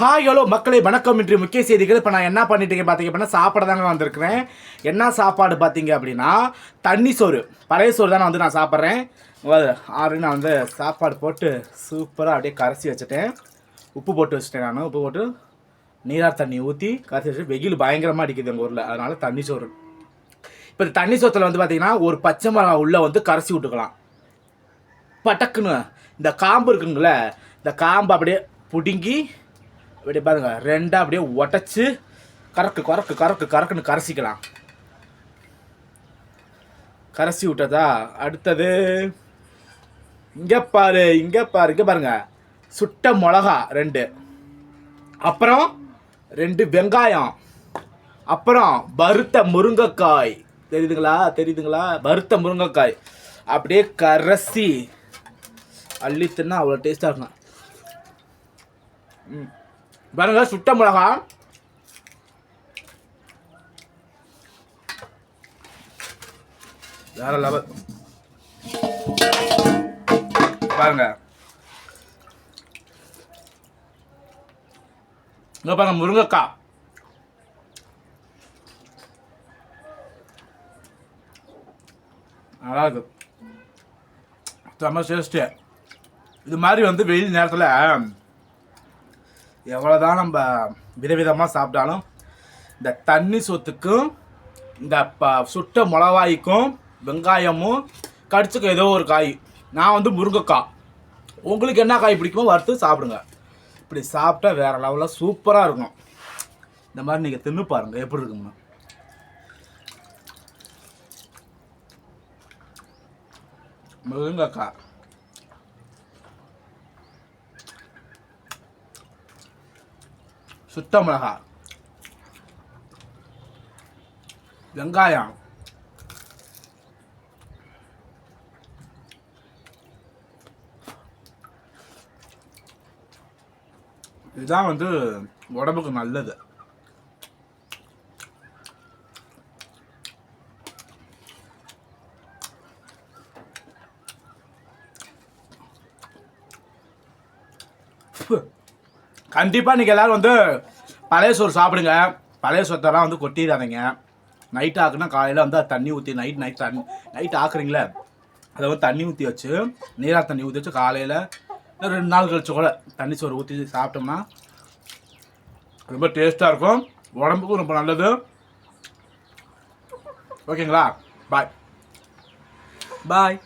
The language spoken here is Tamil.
ஹாய் ஹலோ மக்களை வணக்கம். இன்று முக்கிய செய்திகள் இப்போ நான் என்ன பண்ணிட்டு இருக்கேன் பார்த்தீங்க அப்படின்னா சாப்பாடு தாங்க வந்திருக்கிறேன். என்ன சாப்பாடு பார்த்தீங்க அப்படின்னா தண்ணி சோறு. பழைய சோறு தான் வந்து நான் சாப்பிட்றேன். ஆறு நான் வந்து சாப்பாடு போட்டு சூப்பராக அப்படியே கரைச்சி வச்சுட்டேன். உப்பு போட்டு வச்சுட்டேன் நான். உப்பு போட்டு நீரார் தண்ணி ஊற்றி கரைச்சி வச்சு வெயில் பயங்கரமாக அடிக்குது எங்கள் ஊரில். அதனால் தண்ணி சோறு. இப்போ இந்த தண்ணி சோத்தில் வந்து பார்த்தீங்கன்னா ஒரு பச்சை மிளகா உள்ளே வந்து கரைச்சி விட்டுக்கலாம் பட்டக்குன்னு இந்த காம்பு இருக்குங்களே இந்த காம்பை அப்படியே பிடுங்கி அப்படியே பாருங்க ரெண்டாக அப்படியே உடச்சி கறக்கு கறக்கு கறக்கு கறக்குன்னு கரைசிக்கலாம். கரைசி விட்டதா? அடுத்தது இங்கே பாரு இங்கே பாரு இங்கே பாருங்க. சுட்ட மிளகா ரெண்டு. அப்புறம் ரெண்டு வெங்காயம். அப்புறம் வறுத்த முருங்கைக்காய். தெரியுதுங்களா? தெரியுதுங்களா? வறுத்த முருங்கைக்காய். அப்படியே கரைசி. அள்ளி தின்னா அவ்வளோ டேஸ்ட்டாக இருக்கும். ம். பாருங்க சுட்ட மிளகா. வேற லெவல் பாருங்க. இங்க பாருங்க முருங்கைக்காய். நல்லா இருக்கு. செம்ம டேஸ்ட்டு இது மாதிரி வந்து வெயில் நேரத்தில் எவ்வளோதான் நம்ம விதவிதமாக சாப்பிட்டாலும் இந்த தண்ணி சொத்துக்கும் இந்த ப சுட்ட மிளகாய்க்கும் வெங்காயமும் கடிச்சுக்க ஏதோ ஒரு காய். நான் வந்து முருங்கைக்காய். உங்களுக்கு என்ன காய் பிடிக்குமோ வறுத்து சாப்பிடுங்க. இப்படி சாப்பிட்டா வேறு லெவலில் சூப்பராக இருக்கும். இந்த மாதிரி நீங்கள் தின்னு பாருங்கள் எப்படி இருக்கும்னு. முருங்கைக்காய். சுத்த மிளகா வெங்காயம். இதுதான் வந்து உடம்புக்கு நல்லது. கண்டிப்பாக நீங்கள் எல்லோரும் வந்து பழைய சோறு சாப்பிடுங்க. பழைய சொத்தெல்லாம் வந்து கொட்டிடாதீங்க. நைட் ஆக்குனா காலையில் வந்து தண்ணி ஊற்றி நைட் நைட் தண்ணி நைட் ஆக்குறீங்களே அதை வந்து தண்ணி ஊற்றி வச்சு நீராக தண்ணி ஊற்றி வச்சு காலையில் ரெண்டு நாள் கழிச்சு கூட தண்ணி சோறு ஊற்றி சாப்பிட்டோம்னா ரொம்ப டேஸ்ட்டாக இருக்கும். உடம்புக்கும் ரொம்ப நல்லது. ஓகேங்களா? பாய் பாய்